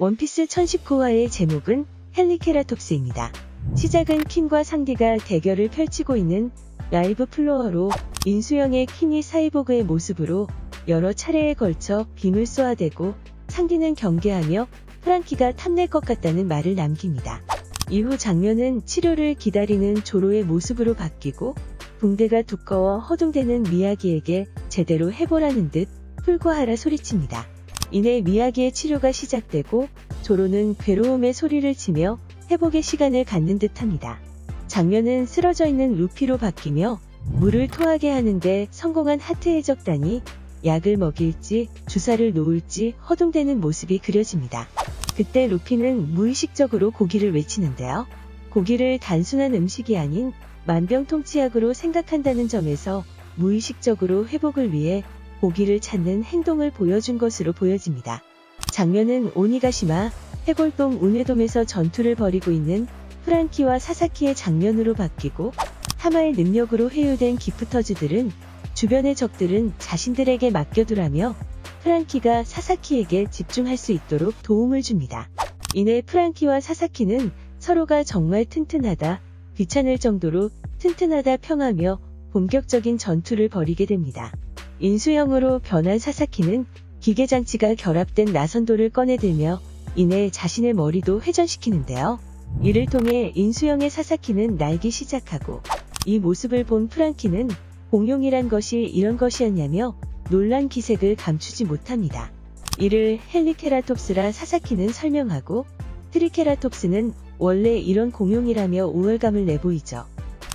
원피스 1019화의 제목은 헬리케라톱스입니다. 시작은 킨과 상디가 대결을 펼치고 있는 라이브 플로어로 인수영의 킨이 사이보그의 모습으로 여러 차례에 걸쳐 빔을 쏘아대고 상디는 경계하며 프랑키가 탐낼 것 같다는 말을 남깁니다. 이후 장면은 치료를 기다리는 조로의 모습으로 바뀌고 붕대가 두꺼워 허둥대는 미야기에게 제대로 해보라는 듯 풀고 하라 소리칩니다. 이내 미야기의 치료가 시작되고 조로는 괴로움의 소리를 치며 회복의 시간을 갖는 듯합니다. 장면은 쓰러져 있는 루피로 바뀌며 물을 토하게 하는데 성공한 하트 해적단이 약을 먹일지 주사를 놓을지 허둥대는 모습이 그려집니다. 그때 루피는 무의식적으로 고기를 외치는데요. 고기를 단순한 음식이 아닌 만병통치약으로 생각한다는 점에서 무의식적으로 회복을 위해 고기를 찾는 행동을 보여준 것으로 보여집니다. 장면은 오니가시마 해골동 운해돔에서 전투를 벌이고 있는 프랑키와 사사키의 장면으로 바뀌고 하마의 능력으로 회유된 기프터즈들은 주변의 적들은 자신들에게 맡겨두라며 프랑키가 사사키에게 집중할 수 있도록 도움을 줍니다. 이내 프랑키와 사사키는 서로가 정말 튼튼하다, 귀찮을 정도로 튼튼하다 평하며 본격적인 전투를 벌이게 됩니다. 인수형으로 변한 사사키는 기계장치가 결합된 나선도를 꺼내들며 이내 자신의 머리도 회전시키는데요. 이를 통해 인수형의 사사키는 날기 시작하고 이 모습을 본 프랑키는 공룡이란 것이 이런 것이었냐며 놀란 기색을 감추지 못합니다. 이를 헬리케라톱스라 사사키는 설명하고 트리케라톱스는 원래 이런 공룡이라며 우월감을 내보이죠.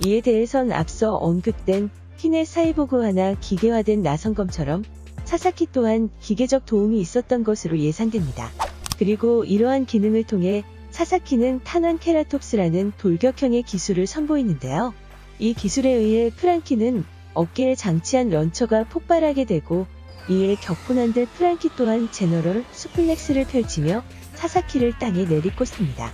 이에 대해선 앞서 언급된 킨의 사이보그화나 기계화된 나선검처럼 사사키 또한 기계적 도움이 있었던 것으로 예상됩니다. 그리고 이러한 기능을 통해 사사키는 타난케라톱스라는 돌격형의 기술을 선보이는데요. 이 기술에 의해 프랑키는 어깨에 장치한 런처가 폭발하게 되고 이에 격분한 듯 프랑키 또한 제너럴 수플렉스를 펼치며 사사키를 땅에 내리꽂습니다.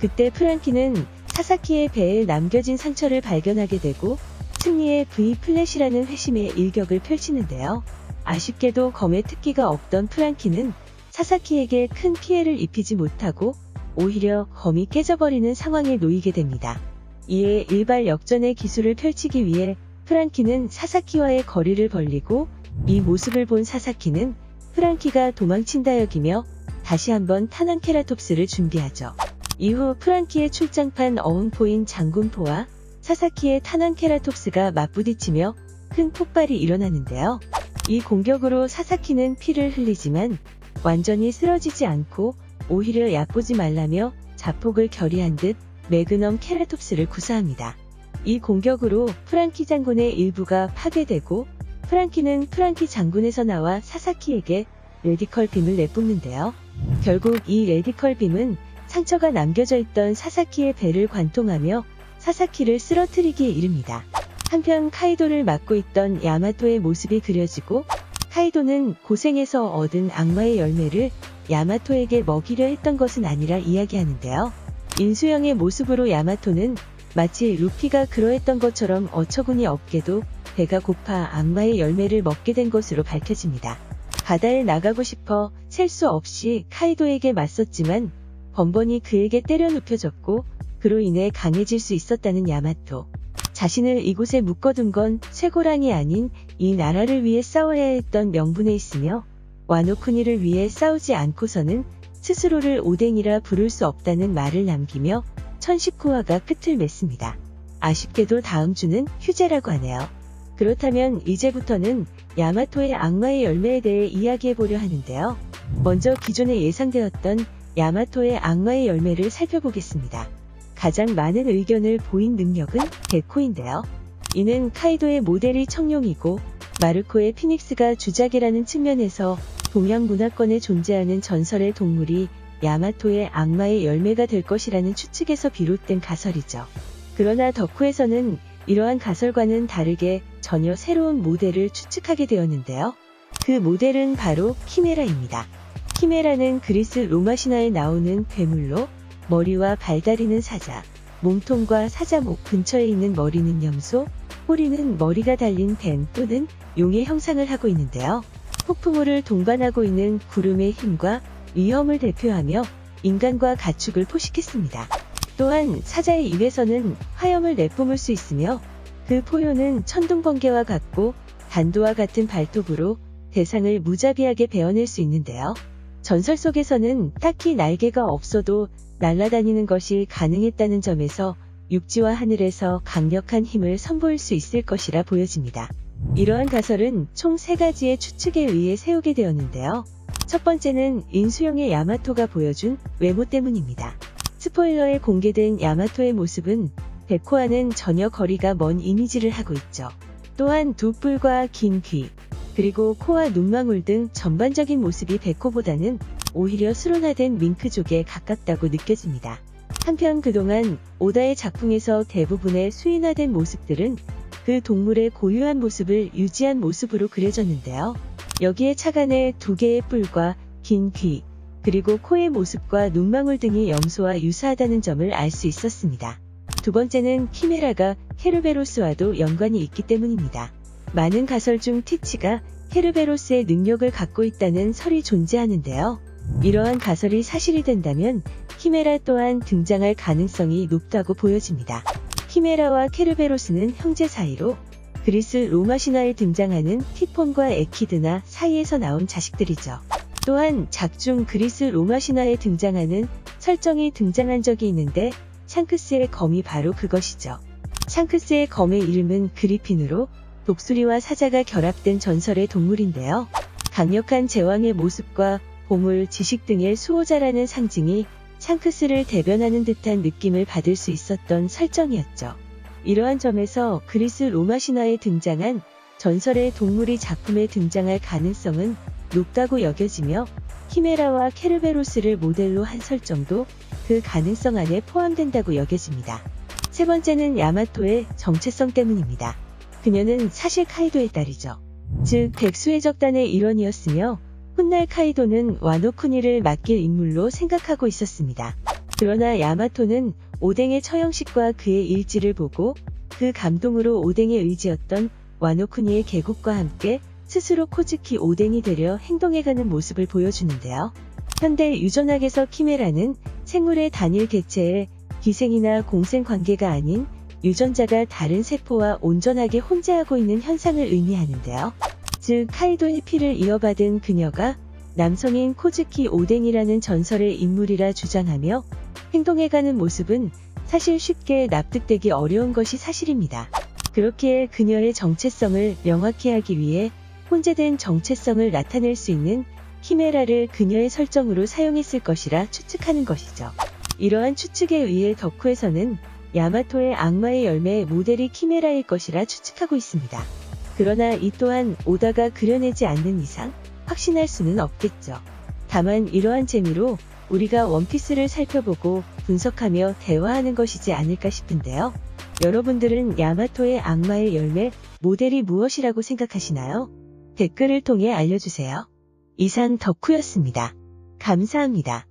그때 프랑키는 사사키의 배에 남겨진 상처를 발견하게 되고 승리의 V 플래시라는 회심의 일격을 펼치는데요. 아쉽게도 검의 특기가 없던 프랑키는 사사키에게 큰 피해를 입히지 못하고 오히려 검이 깨져버리는 상황에 놓이게 됩니다. 이에 일발 역전의 기술을 펼치기 위해 프랑키는 사사키와의 거리를 벌리고 이 모습을 본 사사키는 프랑키가 도망친다 여기며 다시 한번 타난케라톱스를 준비하죠. 이후 프랑키의 출장판 어음포인 장군포와 사사키의 타난케라톱스가 맞부딪히며 큰 폭발이 일어나는데요. 이 공격으로 사사키는 피를 흘리지만 완전히 쓰러지지 않고 오히려 얕보지 말라며 자폭을 결의한 듯 매그넘 케라톱스를 구사합니다. 이 공격으로 프랑키 장군의 일부가 파괴되고 프랑키는 프랑키 장군에서 나와 사사키에게 레디컬 빔을 내뿜는데요. 결국 이 레디컬 빔은 상처가 남겨져 있던 사사키의 배를 관통하며 사사키를 쓰러뜨리기에 이릅니다. 한편 카이도를 맡고 있던 야마토의 모습이 그려지고 카이도는 고생해서 얻은 악마의 열매를 야마토에게 먹이려 했던 것은 아니라 이야기하는데요. 인수형의 모습으로 야마토는 마치 루피가 그러했던 것처럼 어처구니 없게도 배가 고파 악마의 열매를 먹게 된 것으로 밝혀집니다. 바다에 나가고 싶어 셀 수 없이 카이도에게 맞섰지만 번번이 그에게 때려 눕혀졌고 그로 인해 강해질 수 있었다는 야마토. 자신을 이곳에 묶어둔 건 쇠고랑이 아닌 이 나라를 위해 싸워야 했던 명분에 있으며 와노쿠니를 위해 싸우지 않고서는 스스로를 오뎅이라 부를 수 없다는 말을 남기며 1019화가 끝을 맺습니다. 아쉽게도 다음 주는 휴재라고 하네요. 그렇다면 이제부터는 야마토의 악마의 열매에 대해 이야기해보려 하는데요. 먼저 기존에 예상되었던 야마토의 악마의 열매를 살펴보겠습니다. 가장 많은 의견을 보인 능력은 데코인데요. 이는 카이도의 모델이 청룡이고 마르코의 피닉스가 주작이라는 측면에서 동양 문화권에 존재하는 전설의 동물이 야마토의 악마의 열매가 될 것이라는 추측에서 비롯된 가설이죠. 그러나 덕후에서는 이러한 가설과는 다르게 전혀 새로운 모델을 추측하게 되었는데요. 그 모델은 바로 키메라입니다. 키메라는 그리스 로마 신화에 나오는 괴물로 머리와 발다리는 사자, 몸통과 사자목 근처에 있는 머리는 염소, 꼬리는 머리가 달린 뱀 또는 용의 형상을 하고 있는데요. 폭풍우를 동반하고 있는 구름의 힘과 위험을 대표하며 인간과 가축을 포식했습니다. 또한 사자의 입에서는 화염을 내뿜을 수 있으며 그 포효는 천둥번개와 같고 단도와 같은 발톱으로 대상을 무자비하게 베어낼 수 있는데요. 전설 속에서는 딱히 날개가 없어도 날아다니는 것이 가능했다는 점에서 육지와 하늘에서 강력한 힘을 선보일 수 있을 것이라 보여집니다. 이러한 가설은 총 세 가지의 추측에 의해 세우게 되었는데요. 첫 번째는 인수형의 야마토가 보여준 외모 때문입니다. 스포일러에 공개된 야마토의 모습은 백호와는 전혀 거리가 먼 이미지를 하고 있죠. 또한 두 뿔과 긴 귀, 그리고 코와 눈망울 등 전반적인 모습이 백호보다는 오히려 수론화된 밍크족에 가깝다고 느껴집니다. 한편 그동안 오다의 작품에서 대부분의 수인화된 모습들은 그 동물의 고유한 모습을 유지한 모습으로 그려졌는데요. 여기에 차간의 두 개의 뿔과 긴 귀, 그리고 코의 모습과 눈망울 등이 염소와 유사하다는 점을 알 수 있었습니다. 두 번째는 키메라가 헤르베로스와도 연관이 있기 때문입니다. 많은 가설 중 티치가 헤르베로스의 능력을 갖고 있다는 설이 존재하는데요. 이러한 가설이 사실이 된다면 키메라 또한 등장할 가능성이 높다고 보여집니다. 키메라와 케르베로스는 형제 사이로 그리스 로마 신화에 등장하는 티폰과 에키드나 사이에서 나온 자식들이죠. 또한 작중 그리스 로마 신화에 등장하는 설정이 등장한 적이 있는데 샹크스의 검이 바로 그것이죠. 샹크스의 검의 이름은 그리핀으로 독수리와 사자가 결합된 전설의 동물인데요. 강력한 제왕의 모습과 보물, 지식 등의 수호자라는 상징이 샹크스를 대변하는 듯한 느낌을 받을 수 있었던 설정이었죠. 이러한 점에서 그리스 로마 신화에 등장한 전설의 동물이 작품에 등장할 가능성은 높다고 여겨지며 히메라와 케르베로스를 모델로 한 설정도 그 가능성 안에 포함된다고 여겨집니다. 세 번째는 야마토의 정체성 때문입니다. 그녀는 사실 카이도의 딸이죠. 즉 백수의 적단의 일원이었으며 훗날 카이도는 와노쿠니를 맡길 인물로 생각하고 있었습니다. 그러나 야마토는 오뎅의 처형식과 그의 일지를 보고 그 감동으로 오뎅의 의지였던 와노쿠니의 계곡과 함께 스스로 코즈키 오뎅이 되려 행동해가는 모습을 보여주는데요. 현대 유전학에서 키메라는 생물의 단일 개체의 기생이나 공생 관계가 아닌 유전자가 다른 세포와 온전하게 혼재하고 있는 현상을 의미하는데요. 즉 카이도의 피를 이어받은 그녀가 남성인 코즈키 오뎅이라는 전설의 인물이라 주장하며 행동해가는 모습은 사실 쉽게 납득되기 어려운 것이 사실입니다. 그렇기에 그녀의 정체성을 명확히 하기 위해 혼재된 정체성을 나타낼 수 있는 키메라를 그녀의 설정으로 사용했을 것이라 추측하는 것이죠. 이러한 추측에 의해 덕후에서는 야마토의 악마의 열매 모델이 키메라일 것이라 추측하고 있습니다. 그러나 이 또한 오다가 그려내지 않는 이상 확신할 수는 없겠죠. 다만 이러한 재미로 우리가 원피스를 살펴보고 분석하며 대화하는 것이지 않을까 싶은데요. 여러분들은 야마토의 악마의 열매 모델이 무엇이라고 생각하시나요? 댓글을 통해 알려주세요. 이상 덕후였습니다. 감사합니다.